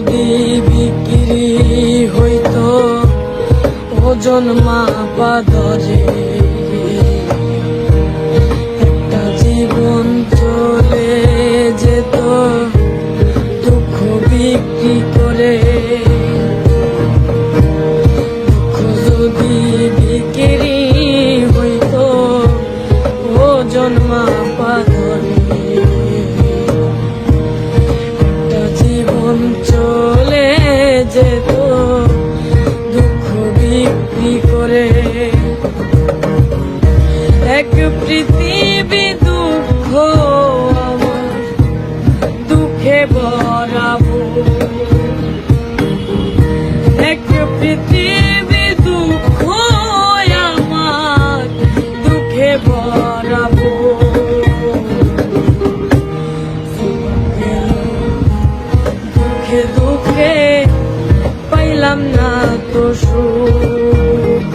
যদি বিক্রি হইতো ওজন মাপা ধরে যেত দুঃখ বিক্রি করে। এক পৃথিবী দুঃখ দুঃখে ভরাবো। এক পৃথিবী দুঃখ আমার দুঃখে ভরাবো। দুঃখে দুঃখে পাইলাম না তো সুখ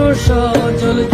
তোর